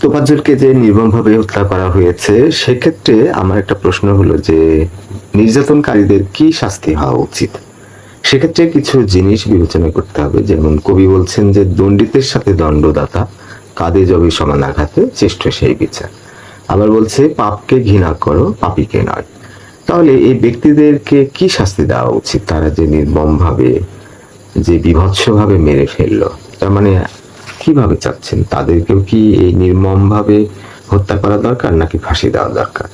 তোফাজ্জলকে যে নির্মমভাবে হত্যা করা হয়েছে, সেক্ষেত্রে আমার একটা প্রশ্ন হলো যে, নির্যাতনকারীদের কি শাস্তি হওয়া উচিত? সেক্ষেত্রে কিছু জিনিস বিবেচনা করতে হবে। যেমন কবি বলছেন যে দণ্ডিতের সাথে দণ্ডদাতা, কাঁধে জবে সমান আঘাতে চেষ্ট সেই বিচার। আবার বলছে, পাপকে ঘৃণা করো, পাপীকে নয়। তাহলে এই ব্যক্তিদেরকে কি শাস্তি দেওয়া উচিত? তারা যে নির্মমভাবে, যে বিভৎসভাবে মেরে ফেলল, তার মানে কীভাবে চাচ্ছেন? তাদেরকেও কি এই নির্মমভাবে হত্যা করা দরকার, নাকি ফাঁসি দেওয়া দরকার?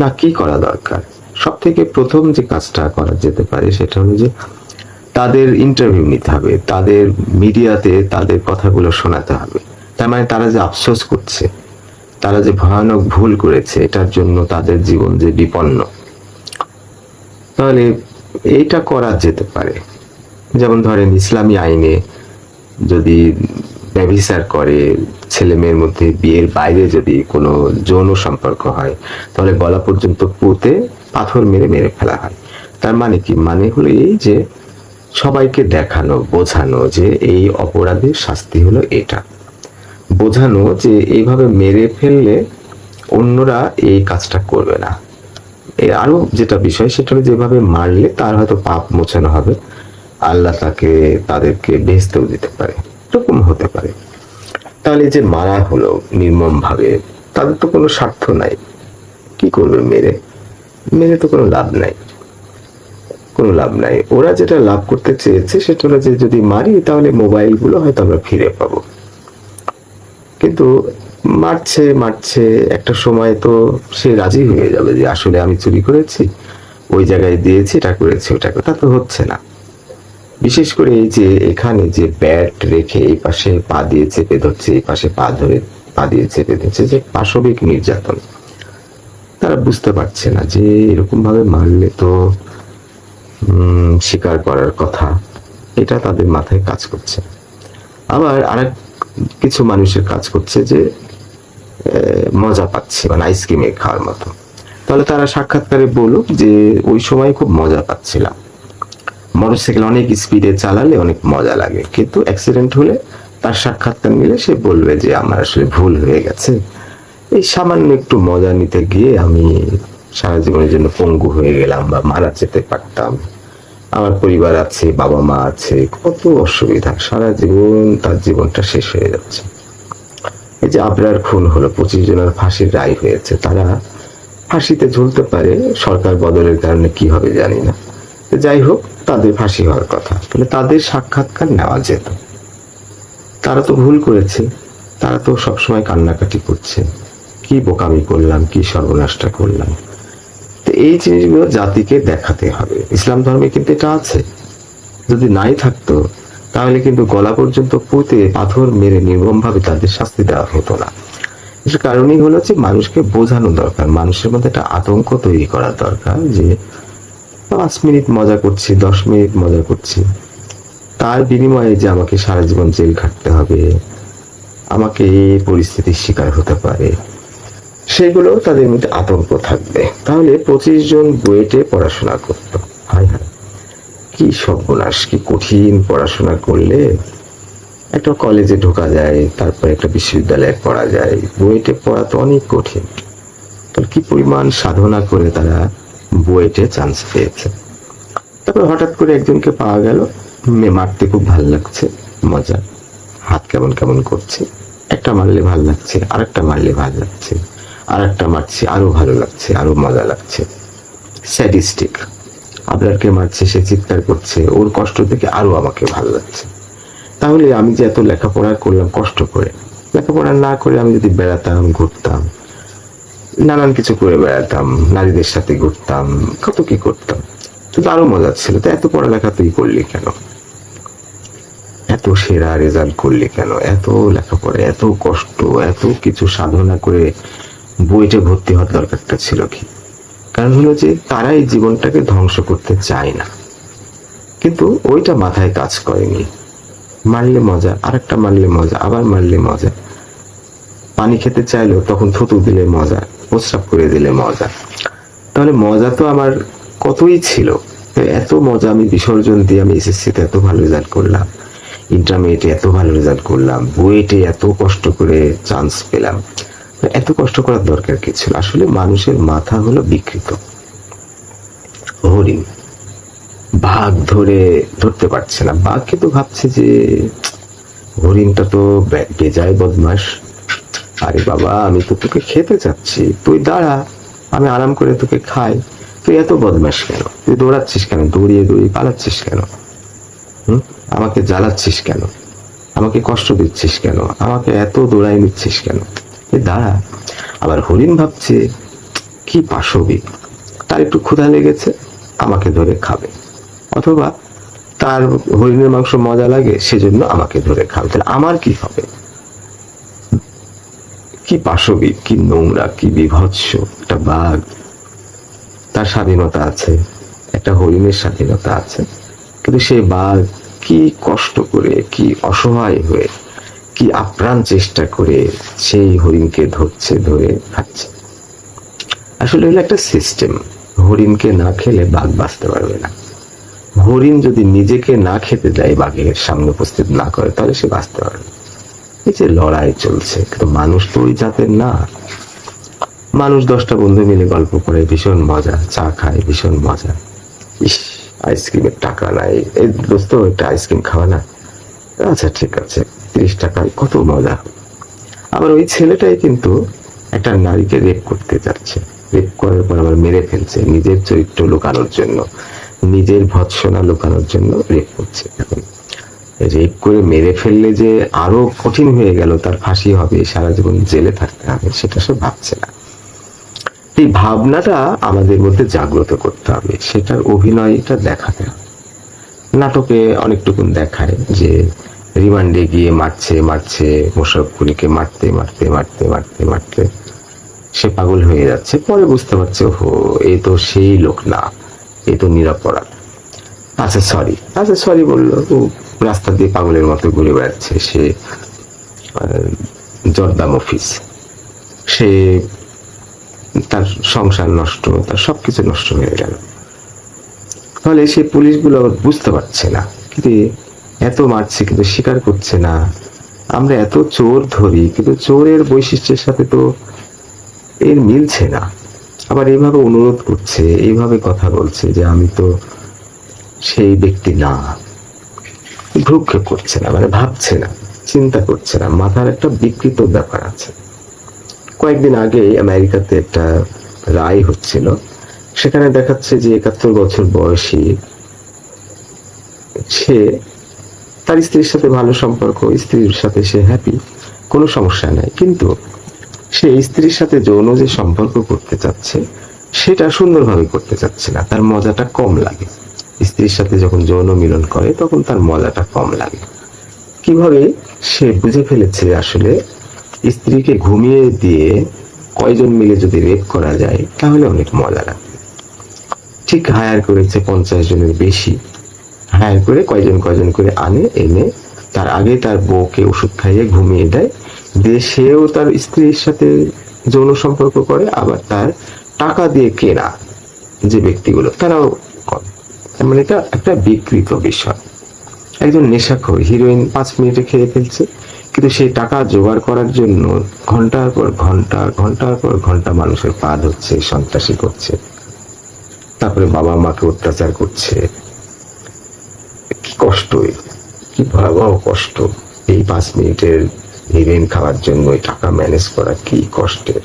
না, কি করা দরকার? সব থেকে প্রথম যে কাজটা করা যেতে পারে সেটা হলো যে, তাদের ইন্টারভিউ নিতে হবে, তাদের মিডিয়াতে তাদের কথাগুলো শোনাতে হবে। তার মানে তারা যে আফসোস করছে, তারা যে ভয়ানক ভুল করেছে, এটার জন্য তাদের জীবন যে বিপন্ন। তাহলে এইটা করা যেতে পারে। যেমন ধরেন ইসলামী আইনে যদি ব্যভিচার করে ছেলে মেয়ের মধ্যে বিয়ের বাইরে যদি কোনো যৌন সম্পর্ক হয়, তাহলে গলা পর্যন্ত পুঁতে পাথর মেরে মেরে ফেলা হয়। তার মানে কি? মানে হলো এই যে সবাইকে দেখানো, বোঝানো যে এই অপরাধের শাস্তি হলো এটা। বোঝানো যে এইভাবে মেরে ফেললে অন্যরা এই কাজটা করবে না। এর আরও যেটা বিষয়, সেটা হলো যেভাবে মারলে তার হয়তো পাপ মোছানো হবে, আল্লাহ তাকে, তাদেরকে বেহেস্তেও দিতে পারে। এরকম হতে পারে। তাহলে যে মারা হলো নির্মম ভাবে তাদের তো কোনো স্বার্থ নাই। কি করবে মেরে? মেরে তো কোনো লাভ নাই। কোনো লাভ নাই। ওরা যেটা লাভ করতে চেয়েছে, সেটা যে যদি মারি, তাহলে মোবাইলগুলো হয়তো আমরা ফিরে পাবো। কিন্তু মারছে মারছে, একটা সময় তো সে রাজি হয়ে যাবে যে আসলে আমি চুরি করেছি, ওই জায়গায় দিয়েছি, এটা করেছি, ওটা তা তো হচ্ছে না। বিশেষ করে এই যে এখানে যে ব্যাট রেখে এই পাশে পা দিয়ে চেপে ধরছে, এই পাশে পা ধরে পা দিয়ে চেপে ধরছে, যে পাশবিক নির্যাতন। তারা বুঝতে পারছে না যে এরকম ভাবে মারলে তো স্বীকার করার কথা। এটা তাদের মাথায় কাজ করছে। আবার আরেক কিছু মানুষের কাজ করছে যে মজা পাচ্ছে মানে আইসক্রিমে খাওয়ার মতো। তাহলে তারা সাক্ষাৎকারে বলুক যে ওই সময় খুব মজা পাচ্ছিলাম। মোটরসাইকেল অনেক স্পিডে চালালে অনেক মজা লাগে। কিন্তু অ্যাক্সিডেন্ট হলে তার সাক্ষাৎকার নিলে সে বলবে যে, আমার আসলে ভুল হয়ে গেছে। এই সামান্য একটু মজা নিতে গিয়ে আমি সারা জীবনের জন্য পঙ্গু হয়ে গেলাম বা মারা যেতে পারতাম। আমার পরিবার আছে বাবা মা আছে, কত অসুবিধা। সারা জীবন তার জীবনটা শেষ হয়ে যাচ্ছে। এই যে আবরার খুন হলো, পঁচিশ জনের ফাঁসির রায় হয়েছে। তারা ফাঁসিতে ঝুলতে পারে, সরকার বদলের কারণে কি হবে জানি না। যাই হোক, তাদের ফাঁসি হওয়ার কথা। তাহলে তাদের সাক্ষাৎকার নেওয়া যেত। তারা তো ভুল করেছে। তারা তো সবসময় কান্নাকাটি করছে। কি বোকামি করলাম, কি সর্বনাশটা করলাম। তো এই জিনিসগুলো জাতিকে দেখাতে হবে। ইসলাম ধর্মে কিন্তু এটা আছে। যদি নাই থাকতো, তাহলে কিন্তু গলা পর্যন্ত পুঁতে পাথর মেরে নির্মমভাবে তাদের শাস্তি দেওয়া হতো না। এর কারণই হলো যে মানুষকে বোঝানো দরকার। মানুষের মধ্যে একটা আতঙ্ক তৈরি করা দরকার যে পাঁচ মিনিট মজা করছি, দশ মিনিট মজা করছি। তার বিনিময়ে যে আমাকে সারা জীবন জেল খাটতে হবে, আমাকে এই পরিস্থিতির শিকার হতে পারে, সেগুলো তাদের মধ্যে আতঙ্ক থাকবে। তাহলে পঁচিশ জন বুয়েটে পড়াশোনা করতো। হায় হায়, কি সর্বনাশ, কি কঠিন পড়াশোনা করলে? একটা কলেজে ঢোকা যায়, তারপর একটা বিশ্ববিদ্যালয়ে পড়া যায়। বুয়েটে পড়া তো অনেক কঠিন। কি পরিমাণ সাধনা করে তারা বুয়েটে চান্স পেয়েছে। তারপর হঠাৎ করে একজনকে পাওয়া গেল। মারতে খুব ভালো লাগছে, মজা। হাত কেমন কেমন করছে। একটা মারলে ভালো লাগছে, আরেকটা মারলে ভালো লাগছে। আর একটা মারছে, আরও ভালো লাগছে, আরও মজা লাগছে। স্যাডিস্টিক আপনারকে মারছে, সে চিৎকার করছে, ওর কষ্ট দেখে আরও আমাকে ভালো লাগছে। তাহলে আমি যে এত লেখাপড়া করলাম কষ্ট করে, লেখাপড়া না করে আমি যদি বেড়াতাম, ঘুরতাম নানান কিছু করে বেড়াতাম, নারীদের সাথে ঘুরতাম, কত কি করতাম। কিন্তু আরও মজা ছিল। তো এত পড়ালেখা তুই করলি কেন? এত সেরা রেজাল্ট করলি কেন? এত লেখাপড়া, এত কষ্ট, এত কিছু সাধনা করে বইটা ভর্তি হওয়ার দরকারটা ছিল কি? কারণ হলো যে তারা এই জীবনটাকে ধ্বংস করতে চায় না। কিন্তু ওইটা মাথায় কাজ করেনি। মারলে মজা, আরেকটা মারলে মজা, আবার মারলে মজা। পানি খেতে চাইলেও তখন থুতু দিলে মজা, প্রস্রাব করে দিলে মজা। তাহলে মজা তো আমার কতই ছিল? এত মজা আমি বিসর্জন দিয়ে আমি এসএসসিতে এত ভালো রেজাল্ট করলাম ইন্টারমিডিয়েটে এত ভালো রেজাল্ট করলাম, বুয়েটে এত কষ্ট করে চান্স পেলাম। এত কষ্ট করার দরকার কি ছিল? আসলে মানুষের মাথা হলো বিকৃত। হরিণ, বাঘ ধরে ধরতে পারছে না। বাঘকে তো ভাবছে যে, হরিণটা তো বেজায় বদমাস আরে বাবা, আমি তো তোকে খেতে চাচ্ছি। তুই দাঁড়া, আমি আরাম করে তোকে খাই। তুই এত বদমাস কেন? তুই দৌড়াচ্ছিস কেন? দৌড়িয়ে দৌড়িয়ে পালাচ্ছিস কেন? হুম? আমাকে জ্বালাচ্ছিস কেন? আমাকে কষ্ট দিচ্ছিস কেন? আমাকে এত দৌড়াই নিচ্ছিস কেন? এ দাঁড়া। আবার হরিণ ভাবছে, কি পাশবিক তার একটু ক্ষুধা লেগেছে, আমাকে ধরে খাবে। অথবা তার হরিণের মাংস মজা লাগে, সেজন্য আমাকে ধরে খাবে। তাহলে আমার কি হবে? কি পাশবিক, কি নোংরা, কি বিভৎস, একটা বাঘ। তার স্বাধীনতা আছে, একটা হরিণের স্বাধীনতা আছে। কিন্তু সেই বাঘ কি কষ্ট করে, কি অসহায় হয়ে, কি আপ্রাণ চেষ্টা করে সেই হরিণকে ধরছে, ধরে খাচ্ছে। আসলে হলো একটা সিস্টেম হরিণকে না খেলে বাঘ বাঁচতে পারবে না। হরিণ যদি নিজেকে না খেতে দেয়, বাঘের সামনে উপস্থিত না করে, তাহলে সে বাঁচতে পারবে। এই যে লড়াই চলছে, কিন্তু মানুষ তো ওই জাতের না। মানুষ দশটা বন্ধু মিলে গল্প করে, ভীষণ মজা, চা খায়, ভীষণ মজা। ইস, আইসক্রিমের টাকা নাই। এই দোস্ত, একটা আইসক্রিম খাওয়া না? আচ্ছা ঠিক আছে, তিরিশ টাকায় কত মজা। আবার ওই ছেলেটাই কিন্তু একটা নারীকে রেপ করতে যাচ্ছে। রেপ করার পর আবার মেরে ফেলছে, নিজের চরিত্র লুকানোর জন্য। নিজের ভৎসনা লুকানোর জন্য রেপ করছে। এখন রেপ করে মেরে ফেললে যে আরও কঠিন হয়ে গেল, তার ফাঁসি হবে, সারা জীবন জেলে থাকতে হবে, সেটা সে ভাবছে না। এই ভাবনাটা আমাদের মধ্যে জাগ্রত করতে হবে, সেটার অভিনয়টা দেখাতে হবে। নাটকে অনেকটুকুন দেখায় যে রিমান্ডে গিয়ে মারছে মারছে মোশারফ কুলিকে মারতে মারতে মারতে মারতে মারতে, সে পাগল হয়ে যাচ্ছে, পরে বুঝতে পারছে ও এ তো সেই লোক না, এ তো নিরাপরাধ। আচ্ছা সরি আচ্ছা সরি বলল। ও রাস্তা দিয়ে পাগলের মতো ঘুরে বেড়াচ্ছে। সে জর্দাম অফিস সে তার সংসার নষ্ট, তার সবকিছু নষ্ট হয়ে গেল। ফলে সে পুলিশগুলো বুঝতে পারছে না কিন্তু এত মারছে, কিন্তু স্বীকার করছে না। আমরা এত চোর ধরি, কিন্তু চোরের বৈশিষ্ট্যের সাথে তো এর মিলছে না। আবার এইভাবে অনুরোধ করছে, এইভাবে কথা বলছে যে আমি তো সেই ব্যক্তি না। ভ্রুক্ষেপ করছে না মানে ভাবছে না, চিন্তা করছে না। মাথার একটা বিকৃত ব্যাপার আছে। কয়েকদিন আগে আমেরিকাতে একটা রায় হচ্ছিল। সেখানে দেখাচ্ছে যে একাত্তর বছর বয়সী সে তার স্ত্রীর সাথে ভালো সম্পর্ক, স্ত্রীর সাথে সে হ্যাপি কোনো সমস্যা নাই। কিন্তু সে স্ত্রীর সাথে যৌন যে সম্পর্ক করতে চাচ্ছে, সেটা সুন্দরভাবে করতে চাচ্ছে না। তার মজাটা কম লাগে। স্ত্রীর সাথে যখন যৌন মিলন করে, তখন তার মজাটা কম লাগে। কীভাবে সে বুঝে ফেলেছে আসলে স্ত্রীকে ঘুমিয়ে দিয়ে কয়জন মিলে যদি রেপ করা যায়, তাহলে অনেক মজা লাগে। ঠিক হায়ার করেছে পঞ্চাশ জনের বেশি। হায়ার করে কয়জন কয়জন করে আনে, এনে তার আগে তার বউকে ওষুধ খাইয়ে ঘুমিয়ে দেয়। দিয়ে সেও তার স্ত্রীর সাথে যৌন সম্পর্ক করে, আবার তার টাকা দিয়ে কেনা যে ব্যক্তিগুলো, তারাও মানে এটা একটা বিকৃত বিষয়। একজন নেশাখোর হিরোইন পাঁচ মিনিটে খেয়ে ফেলছে, কিন্তু সেই টাকা জোগাড় করার জন্য ঘণ্টার পর ঘণ্টা, ঘণ্টার পর ঘণ্টা মানুষের পা ধরছে, সন্ত্রাসী করছে। তারপরে বাবা মাকে অত্যাচার করছে। কি কষ্ট কি ভয়াবহ কষ্ট। এই পাঁচ মিনিটের হিরোইন খাওয়ার জন্য ওই টাকা ম্যানেজ করা কি কষ্টের?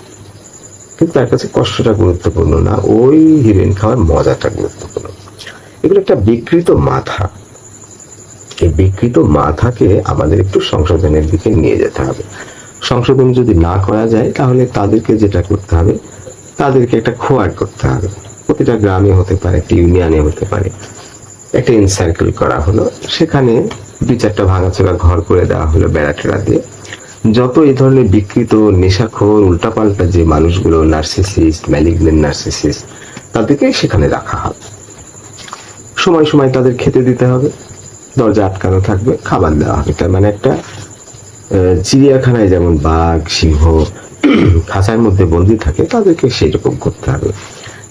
কিন্তু তার কাছে কষ্টটা গুরুত্বপূর্ণ না, ওই হিরোইন খাওয়ার মজাটা গুরুত্বপূর্ণ। এগুলো একটা বিকৃত মাথা। এই বিকৃত মাথাকে আমাদের একটু সংশোধনের দিকে নিয়ে যেতে হবে। সংশোধন যদি না করা যায়, তাহলে তাদেরকে যেটা করতে হবে, তাদেরকে একটা খোয়ার করতে হবে। প্রতিটা গ্রামে হতে পারে, একটা ইউনিয়নে হতে পারে। একটা ইনসার্কেল করা হলো। সেখানে দুই চারটা ভাঙাচোরা ঘর করে দেওয়া হলো বেড়া টেড়া দিয়ে। যত এই ধরনের বিকৃত, নেশাখোর, উল্টাপাল্টা যে মানুষগুলো নার্সিসিস্ট ম্যালিগনেন্ট নার্সিসিস্ট তাদেরকে সেখানে রাখা হবে। সময় সময় তাদের খেতে দিতে হবে। দরজা আটকানো থাকবে, খাবার দেওয়া হবে। তার মানে একটা চিড়িয়াখানায় যেমন বাঘ, সিংহ, খাঁচার মধ্যে বন্দি থাকে, তাদেরকে সেই রকম করতে হবে।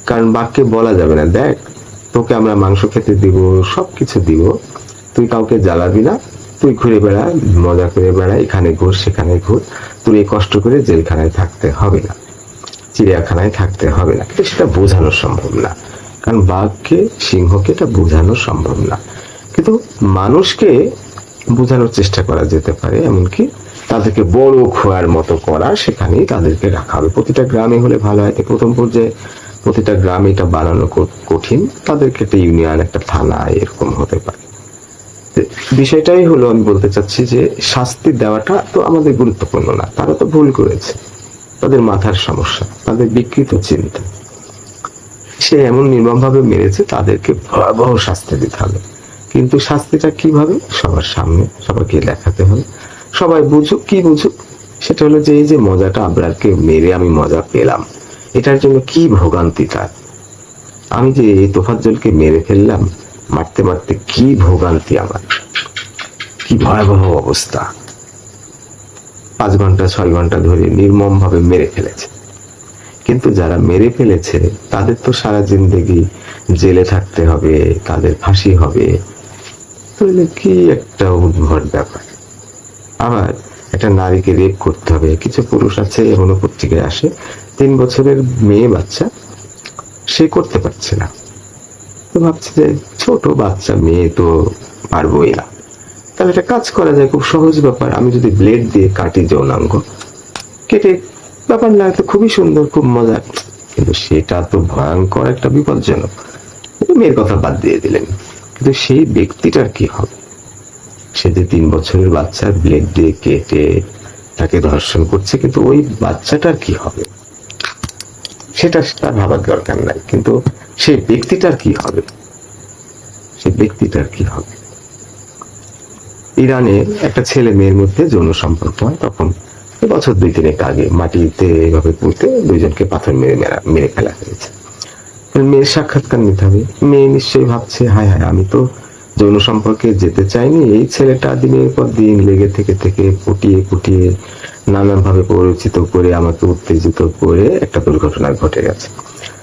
কারণ বাঘকে বলা যাবে না, দেখ, তোকে আমরা মাংস খেতে দিব সব কিছু দিব, তুই কাউকে জ্বালাবি না, তুই ঘুরে বেড়া, মজা করে বেড়া, এখানে ঘুর, সেখানে ঘুর, তোর এই কষ্ট করে জেলখানায় থাকতে হবে না, চিড়িয়াখানায় থাকতে হবে না। সেটা বোঝানো সম্ভব না। কারণ বাঘকে, সিংহকে এটা বোঝানো সম্ভব না। কিন্তু মানুষকে বোঝানোর চেষ্টা করা যেতে পারে, এমনকি তাদেরকে বড় খোয়ার মতো করা সেখানেই তাদেরকে রাখা হবে। প্রতিটা গ্রামে হলে ভালো হয়। প্রথম পর্যায়ে প্রতিটা গ্রামে এটা বানানো কঠিন। তাদেরকে একটা ইউনিয়ন, একটা থানা এরকম হতে পারে। বিষয়টাই হলো, আমি বলতে চাচ্ছি যে শাস্তি দেওয়াটা তো আমাদের গুরুত্বপূর্ণ না। তারা তো ভুল করেছে। তাদের মাথার সমস্যা, তাদের বিকৃত চিন্তা। সে এমন নির্মমভাবে মেরেছে, তাদেরকে ভয়াবহ শাস্তি দিতে হবে। কিন্তু শাস্তিটা কীভাবে? সবার সামনে, সবাইকে দেখাতে হবে। সবাই বুঝুক, কি বুঝুক? সেটা হলো যে এই যে মজাটা আবরারকে মেরে আমি মজা পেলাম, এটার জন্য কি ভোগান্তি তার? আমি যে এই তোফাজ্জলকে মেরে ফেললাম, মারতে মারতে কি ভোগান্তি আমার? কি ভয়াবহ অবস্থা। পাঁচ ঘণ্টা, ছয় ঘণ্টা ধরে নির্মম ভাবে মেরে ফেলেছে। কিন্তু যারা মেরে ফেলেছে, তাদের তো সারা জিন্দগি জেলে থাকতে হবে, তাদের ফাঁসি হবে। তাহলে কি একটা উদ্ভট ব্যাপার? আবার একটা নারীকে রেপ করতে হবে। কিছু পুরুষ আছে, এমনও পত্রিকায় আসে, তিন বছরের মেয়ে বাচ্চা, সে করতে পারছে না। তো ভাবছে যে ছোট বাচ্চা মেয়ে তো পারবই না। তাহলে একটা কাজ করা যায়, খুব সহজ ব্যাপার। আমি যদি ব্লেড দিয়ে কাটি যৌনাঙ্গ, কেটে ব্যাপার না তো খুবই সুন্দর, খুব মজার। কিন্তু সেটা তো ভয়ঙ্কর একটা বিপজ্জনক। মেয়ের কথা বাদ দিয়ে দিলেন। কিন্তু সেই ব্যক্তিটার কি হবে? সে যে তিন বছরের বাচ্চা ব্লেড দিয়ে কেটে তাকে ধর্ষণ করছে, কিন্তু ওই বাচ্চাটার কি হবে? সেটা তার ভাবার দরকার নাই, কিন্তু সেই ব্যক্তিটার কি হবে? সেই ব্যক্তিটার কি হবে? ইরানে একটা ছেলে মেয়ের মধ্যে যৌন সম্পর্ক হয়, তখন বছর দুই তিনেক আগে মাটিতে এভাবে পুঁতে দুইজনকে পাথর মেরে মেরা, মেরে ফেলা হয়েছে। মেয়ের সাক্ষাৎকার নিতে হবে। মেয়ে নিশ্চয়ই ভাবছে, হায় হায়, আমি তো যৌন সম্পর্কে যেতে চাইনি। এই ছেলেটা দিনের পর দিন লেগে থেকে থেকে ফুটিয়ে ফুটিয়ে নানান ভাবে পরিচিত করে আমাকে উত্তেজিত করে একটা দুর্ঘটনা ঘটে গেছে।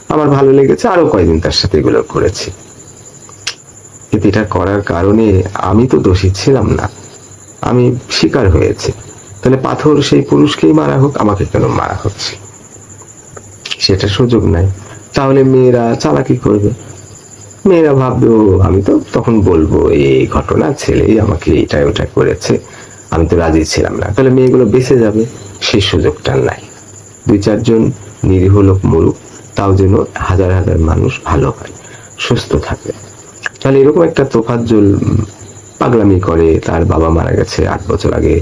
আমার ভালো লেগেছে আরও কয়েকদিন তার সাথে এগুলো করেছি। কিন্তু এটা করার কারণে আমি তো দোষী ছিলাম না। আমি শিকার হয়েছি। তাহলে পাথর সেই পুরুষকেই মারা হোক, আমাকে কেন মারা হচ্ছে? সেটা সুযোগ নাই। তাহলে মেয়েরা চালাকি করবে। মেয়েরা ভাববে, ও, আমি তো তখন বলব, এই ঘটনা, ছেলেই আমাকে এটা ওটা করেছে, আমি তো রাজি ছিলাম না। তাহলে মেয়েগুলো বেঁচে যাবে, সেই সুযোগটা নাই। দুই চারজন নিরীহ লোক মরুক, তাও যেন হাজার হাজার মানুষ ভালো হয়, সুস্থ থাকে তাহলে এরকম একটা তোফাজ্জল পাগলামি করে, তার বাবা মারা গেছে আট বছর আগে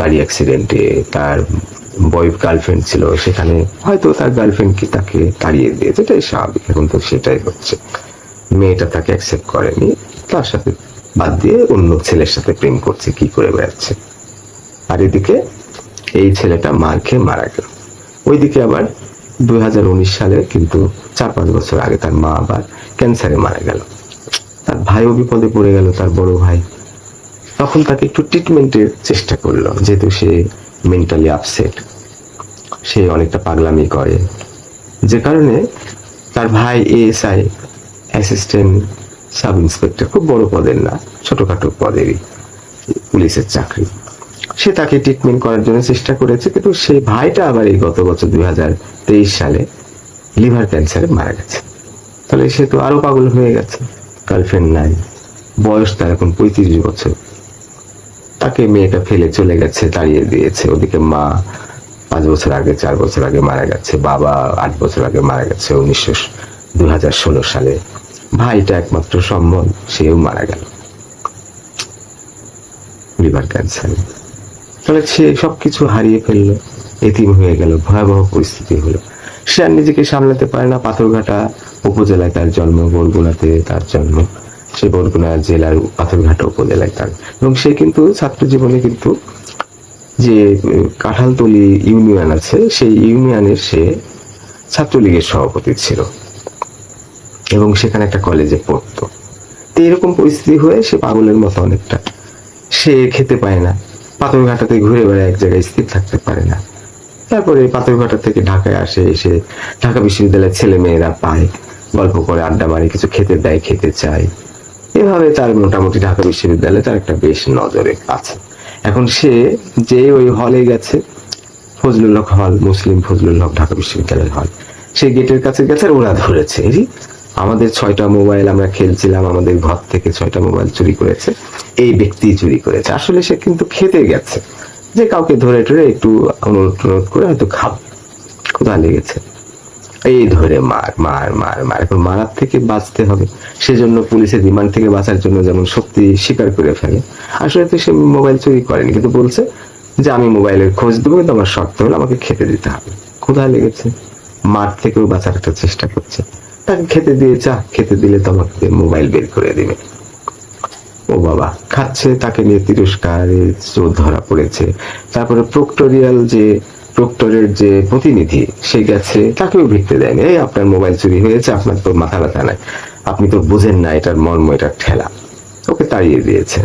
গাড়ি অ্যাক্সিডেন্টে তার বয় গার্লফ্রেন্ড ছিল, সেখানে হয়তো তার গার্লফ্রেন্ড কি তাকে তাড়িয়ে দিয়েছে, এটাই স্বাভাবিক। এখন তো সেটাই হচ্ছে। মেয়েটা তাকে অ্যাকসেপ্ট করেনি, তার সাথে বাদ দিয়ে অন্য ছেলের সাথে প্রেম করছে, কি করে বেড়াচ্ছে। আর এদিকে এই ছেলেটা মার খেয়ে মারা গেল। ওইদিকে আবার দু হাজার উনিশ সালে কিন্তু চার পাঁচ বছর আগে তার মা আবার ক্যান্সারে মারা গেল। তার ভাইও বিপদে পড়ে গেল, তার বড় ভাই তখন তাকে একটু ট্রিটমেন্টের চেষ্টা করল, যেহেতু সে মেন্টালি আপসেট সে অনেকটা পাগলামি করে। যে কারণে তার ভাই এএসআই অ্যাসিস্ট্যান্ট সাব ইন্সপেক্টর খুব বড় পদের না, ছোটখাটো পদেরই পুলিশের চাকরি। সে তাকে ট্রিটমেন্ট করার জন্য চেষ্টা করেছে, কিন্তু সেই ভাইটা আবার এই গত বছর দুই হাজার তেইশ সালে লিভার ক্যান্সারে মারা গেছে। তাহলে সে তো আরও পাগল হয়ে গেছে। গার্লফ্রেন্ড নাই। বয়স তার এখন পঁয়ত্রিশ বছর। তাকে মেয়েটা ফেলে চলে গেছে, তাড়িয়ে দিয়েছে। ওদিকে মা পাঁচ বছর আগে, চার বছর আগে মারা গেছে। বাবা আট বছর আগে মারা গেছে উনিশশো ষোলো সালে। ভাইটা একমাত্র সম্বল সেও মারা গেল। Liver cancer. তাহলে সে সবকিছু হারিয়ে ফেলল। এতিম হয়ে গেল, ভয়াবহ পরিস্থিতি হলো। সে আর নিজেকে সামলাতে পারে না। পাথরঘাটা উপজেলায় তার জন্ম, বরগুনাতে তার জন্ম। সে বরগুনা জেলার পাথরঘাটা উপজেলায় তার। এবং সে কিন্তু ছাত্র জীবনে কিন্তু যে কাঁঠালতলি ইউনিয়ন আছে, সেই ইউনিয়নের সে ছাত্রলীগের সভাপতি ছিল। এবং সেখানে একটা কলেজে পড়তো। তো এরকম পরিস্থিতি হয়ে সে পাগলের মতো অনেকটা। সে খেতে পায় না। পাথরঘাটাতে ঘুরে বেড়ায় এক জায়গায় স্থির থাকতে পারে না। তারপরে পাথরঘাটা থেকে ঢাকায় আসে এসে ঢাকা বিশ্ববিদ্যালয়ের ছেলে মেয়েরা পায়। গল্প করে, আড্ডা মারে, কিছু খেতে দেয়, খেতে চায়। এভাবে তার মোটামুটি ঢাকা বিশ্ববিদ্যালয়ে তার একটা বেশ নজরে আছে। এখন সে যে ওই হলে গেছে, ফজলুল হক হল মুসলিম ফজলুল হক ঢাকা বিশ্ববিদ্যালয়ের হল সে গেটের কাছে গেছে ওরা ধরেছে। আমাদের ছয়টা মোবাইল আমরা খেলছিলাম, আমাদের ঘর থেকে ছয়টা মোবাইল চুরি করেছে, এই ব্যক্তি চুরি করেছে। আসলে সে কিন্তু খেতে গেছে। যে কাউকে ধরে টরে একটু অনুরোধ করে হয়তো খাব। কোথা লেগেছে। এই ধরে মার মার মার মার। এখন মারার থেকে বাঁচতে হবে। সেজন্য পুলিশের রিমান্ড থেকে বাঁচার জন্য যেমন সত্যি স্বীকার করে ফেলে। আসলে তো সে মোবাইল চুরি করেনি, কিন্তু বলছে যে আমি মোবাইলের খোঁজ দেবো, কিন্তু আমার শর্ত হলো আমাকে খেতে দিতে হবে। কোথায় লেগেছে। মাঠ থেকেও বাঁচার একটা চেষ্টা করছে। তাকে খেতে দিয়ে চা খেতে দিলে তো আমাকে মোবাইল বের করে দিবে। ও বাবা, খাচ্ছে, তাকে নিয়ে তিরস্কারে ধরা পড়েছে। তারপরে প্রক্টোরিয়াল যে প্রক্টরের যে প্রতিনিধি, সে গেছে, তাকেও ভিড়তে দেয়নি। এই, আপনার মোবাইল চুরি হয়েছে, আপনার তো মাথা ব্যথা নাই। আপনি তো বোঝেন না, এটার মর্ম, এটার ঠেলা। ওকে তাড়িয়ে দিয়েছে।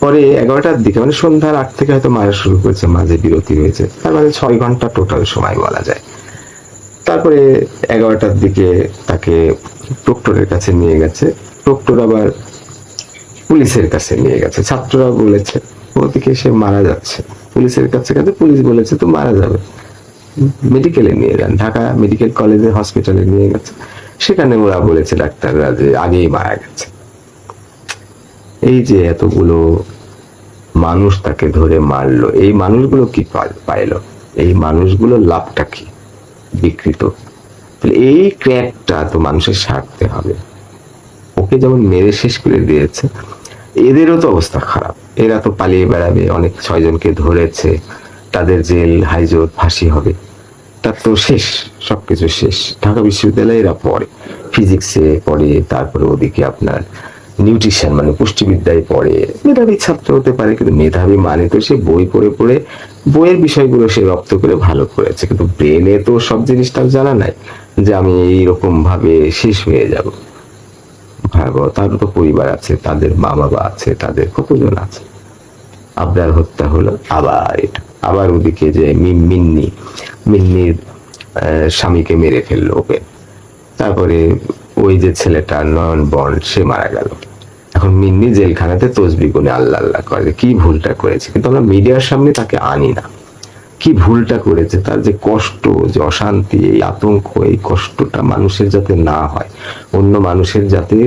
পরে এগারোটার দিকে মানে সন্ধ্যার আট থেকে হয়তো মারা শুরু করেছে মাঝে বিরতি হয়েছে তার মানে ছয় ঘণ্টা টোটাল সময় বলা যায়। তারপরে এগারোটার দিকে তাকে প্রক্টরের কাছে নিয়ে গেছে। প্রক্টর আবার পুলিশের কাছে নিয়ে গেছে। ছাত্ররা বলেছে, ওদিকে সে মারা যাচ্ছে। পুলিশের কাছে গেছে পুলিশ বলেছে তো মারা যাবে। মেডিকেলে নিয়ে যান। ঢাকা মেডিকেল কলেজে হসপিটালে নিয়ে গেছে। সেখানে ওরা বলেছে ডাক্তাররা যে আগেই মারা গেছে। এই যে এতগুলো মানুষ তাকে ধরে মারলো, এই মানুষগুলো কি পাইলো? এই মানুষগুলো লাভটা কি? বিকৃত। এই ক্র্যাকটা তো মানুষের সারতে হবে। ওকে যেমন মেরে শেষ করে দিয়েছে এদেরও তো অবস্থা খারাপ। এরা তো পালিয়ে বেড়াবে, অনেক ছয়জনকে ধরেছে, তাদের জেল হাইজোর ফাঁসি হবে। তার তো শেষ, সবকিছু শেষ। ঢাকা বিশ্ববিদ্যালয়ে এরা পড়ে, ফিজিক্সে পড়ে, তারপরে ওদিকে আপনার নিউট্রিশন মানে পুষ্টিবিদ্যায় পড়ে। মেধাবী ছাত্র হতে পারে, কিন্তু মেধাবী মানে তো সে বই পড়ে পড়ে, বইয়ের বিষয়গুলো সে রপ্ত করে ভালো করেছে। কিন্তু ব্রেনে তো সব জিনিসটা জানা নাই, যে আমি এইরকম ভাবে শেষ হয়ে যাব। ভয়াবহ তো পরিবার আছে, তাদের মা বাবা আছে, তাদের কতজন আছে? আবরার হত্যা হলো আবার এটা। আবার ওদিকে যে মিন্নি, মিন্নির স্বামীকে মেরে ফেলল ওকে। তারপরে ওই যে ছেলেটা নয়ন বন সে মারা গেল। এখন মিন্নি জেলখানাতে তসবি গুনে আল্লাহ আল্লাহ করে, কি ভুলটা করেছে? কিন্তু আমরা মিডিয়ার সামনে তাকে আনি না। কি ভুলটা করেছে, তার যে কষ্ট, যে অশান্তি, এই আতঙ্ক, এই কষ্টটা মানুষের যাতে না হয়, অন্য মানুষের যাতে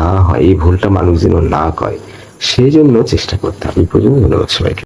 না হয়, এই ভুলটা মানুষ যেন না করে, সেই জন্য চেষ্টা করতে হবে। এই পর্যন্ত ধন্যবাদ সবাইকে।